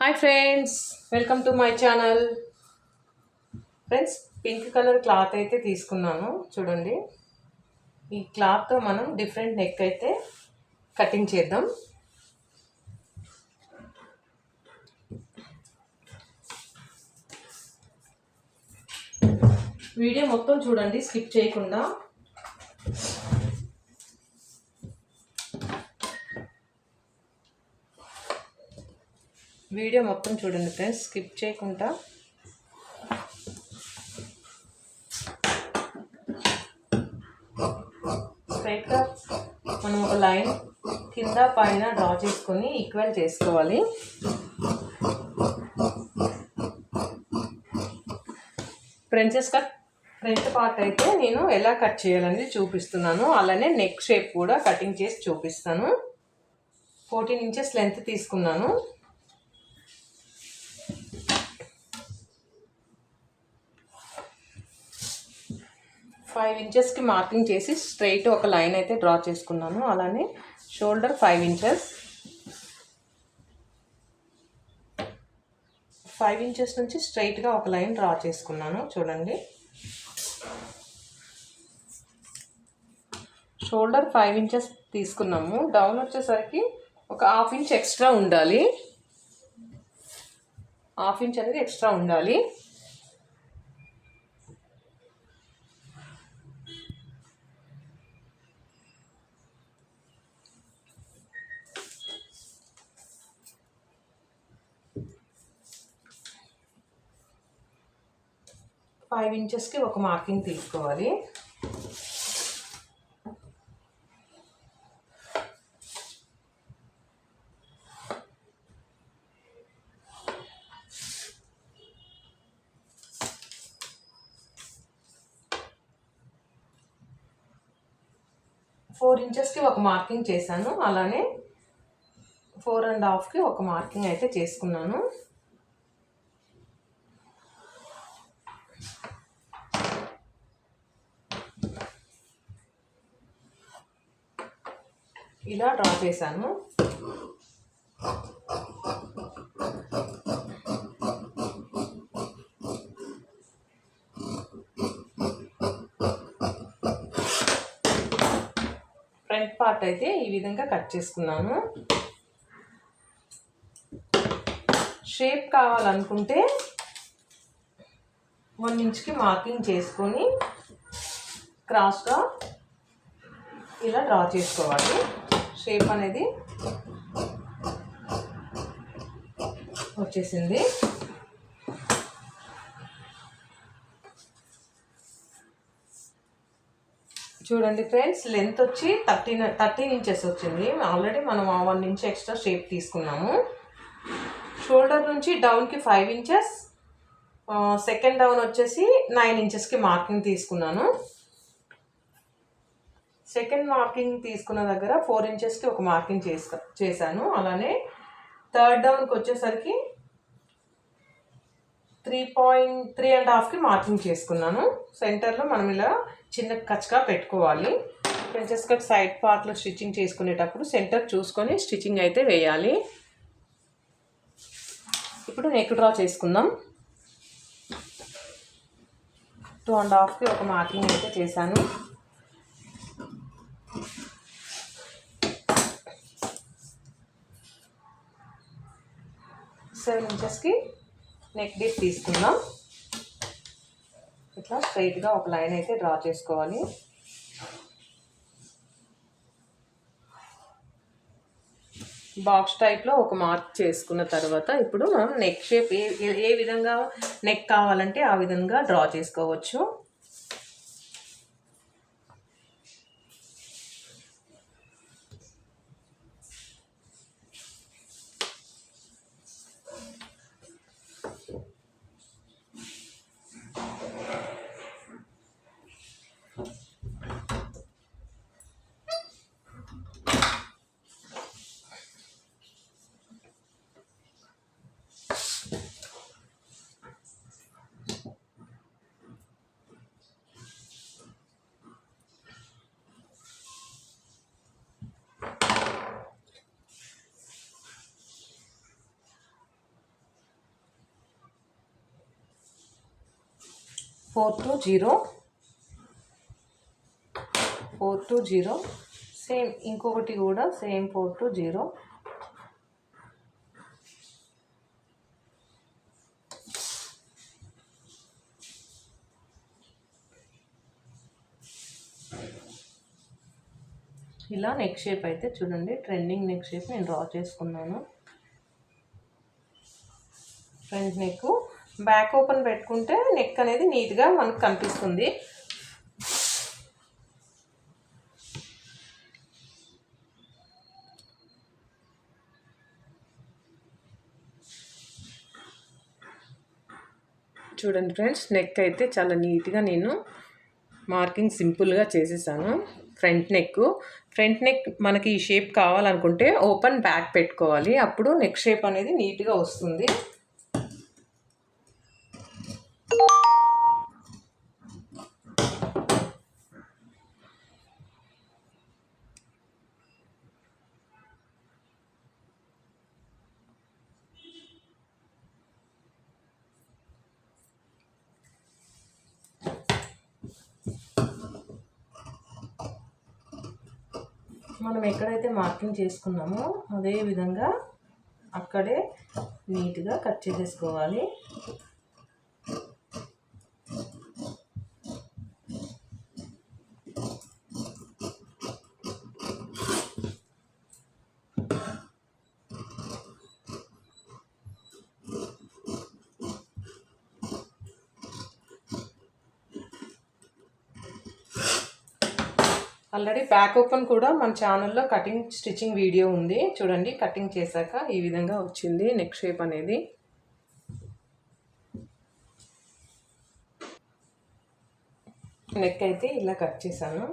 Hi friends welcome to my channel friends pink colour cloth అయితే తీసుకున్నాను. చూడండి. ఈ క్లాత్తో మనం డిఫరెంట్ నెక్ అయితే కటింగ్ చేద్దాం. వీడియో మొత్తం చూడండి. స్కిప్ చేయకుండా. వీడియో మొత్తం చూడండి ఫ్రెండ్స్ స్కిప్ చేయకుండా. స్ట్రైట్గా మనం ఒక లైన్ కింద పైన డ్రా చేసుకొని ఈక్వల్ చేసుకోవాలి. ఫ్రెంచెస్ కట్ ఫ్రంట్ పార్ట్ అయితే నేను ఎలా కట్ చేయాలనేది చూపిస్తున్నాను. అలానే నెక్ షేప్ కూడా కటింగ్ చేసి చూపిస్తాను. ఫోర్టీన్ ఇంచెస్ లెంత్ తీసుకున్నాను. ఫైవ్ ఇంచెస్కి మార్కింగ్ చేసి స్ట్రైట్ ఒక లైన్ అయితే డ్రా చేసుకున్నాను. అలానే shoulder five inches five inches నుంచి స్ట్రైట్గా ఒక లైన్ డ్రా చేసుకున్నాను. చూడండి. షోల్డర్ ఫైవ్ ఇంచెస్ తీసుకున్నాము. డౌన్ వచ్చేసరికి ఒక హాఫ్ ఇంచ్ ఎక్స్ట్రా ఉండాలి. హాఫ్ ఇంచ్ అనేది ఎక్స్ట్రా ఉండాలి. ఫైవ్ ఇంచెస్కి ఒక మార్కింగ్ తీసుకోవాలి. ఫోర్ ఇంచెస్కి ఒక మార్కింగ్ చేశాను. అలానే ఫోర్ అండ్ హాఫ్కి ఒక మార్కింగ్ అయితే చేసుకున్నాను. ఇలా డ్రా చేశాను. ఫ్రంట్ పార్ట్ అయితే ఈ విధంగా కట్ చేసుకున్నాను. షేప్ కావాలనుకుంటే వన్ ఇంచ్కి మార్కింగ్ చేసుకొని క్రాస్గా ఇలా డ్రా చేసుకోవాలి. షేప్ అనేది వచ్చేసింది. చూడండి ఫ్రెండ్స్ లెంత్ వచ్చి థర్టీన్ థర్టీన్ ఇంచెస్ వచ్చింది. ఆల్రెడీ మనం వన్ ఇంచ్ ఎక్స్ట్రా షేప్ తీసుకున్నాము. షోల్డర్ నుంచి డౌన్కి ఫైవ్ ఇంచెస్ సెకండ్ డౌన్ వచ్చేసి నైన్ ఇంచెస్కి మార్కింగ్ తీసుకున్నాను. సెకండ్ మార్కింగ్ తీసుకున్న దగ్గర ఫోర్ ఇంచెస్కి ఒక మార్కింగ్ చేస్తా చేశాను. అలానే థర్డ్ డౌన్కి వచ్చేసరికి త్రీ పాయింట్ త్రీ అండ్ హాఫ్కి మార్కింగ్ చేసుకున్నాను. సెంటర్లో మనం ఇలా చిన్న కచ్చగా పెట్టుకోవాలి. ప్రిన్సెస్ కట్ సైడ్ పార్ట్లో స్టిచ్చింగ్ చేసుకునేటప్పుడు సెంటర్ చూసుకొని స్టిచ్చింగ్ అయితే వేయాలి. ఇప్పుడు నెక్ డ్రా చేసుకుందాం. టూ అండ్ హాఫ్కి ఒక మార్కింగ్ అయితే చేశాను. సెవెన్ ఇంచెస్కి నెక్ డీప్ తీసుకుందాం. ఇట్లా స్ట్రైట్గా ఒక లైన్ అయితే డ్రా చేసుకోవాలి. బాక్స్ టైప్లో ఒక మార్క్ చేసుకున్న తర్వాత ఇప్పుడు మనం నెక్ షేప్ ఏ ఏ విధంగా నెక్ కావాలంటే ఆ విధంగా డ్రా చేసుకోవచ్చు. Four two zero. Four two zero. Same ఇంకొకటి కూడా సేమ్ ఫోర్ టూ జీరో. ఇలా నెక్ షేప్ అయితే చూడండి. ట్రెండింగ్ నెక్ షేప్ నేను డ్రా చేసుకున్నాను. ఫ్రంట్ నెక్ బ్యాక్ ఓపెన్ పెట్టుకుంటే నెక్ అనేది నీట్గా మనకు కనిపిస్తుంది. చూడండి ఫ్రెండ్స్ నెక్ అయితే చాలా నీట్గా నేను మార్కింగ్ సింపుల్గా చేసేసాను. ఫ్రంట్ నెక్ ఫ్రంట్ నెక్ మనకి ఈ షేప్ కావాలనుకుంటే ఓపెన్ బ్యాక్ పెట్టుకోవాలి. అప్పుడు నెక్ షేప్ అనేది నీట్గా వస్తుంది. మనం ఎక్కడైతే మార్కింగ్ చేసుకున్నామో అదే విధంగా అక్కడే నీట్గా కట్ చేసేసుకోవాలి. ఆల్రెడీ బ్యాక్ ఓపెన్ కూడా మన ఛానల్లో కటింగ్ స్టిచ్చింగ్ వీడియో ఉంది. చూడండి కటింగ్ చేశాక ఈ విధంగా వచ్చింది నెక్ షేప్ అనేది. నెక్ అయితే ఇలా కట్ చేశాను.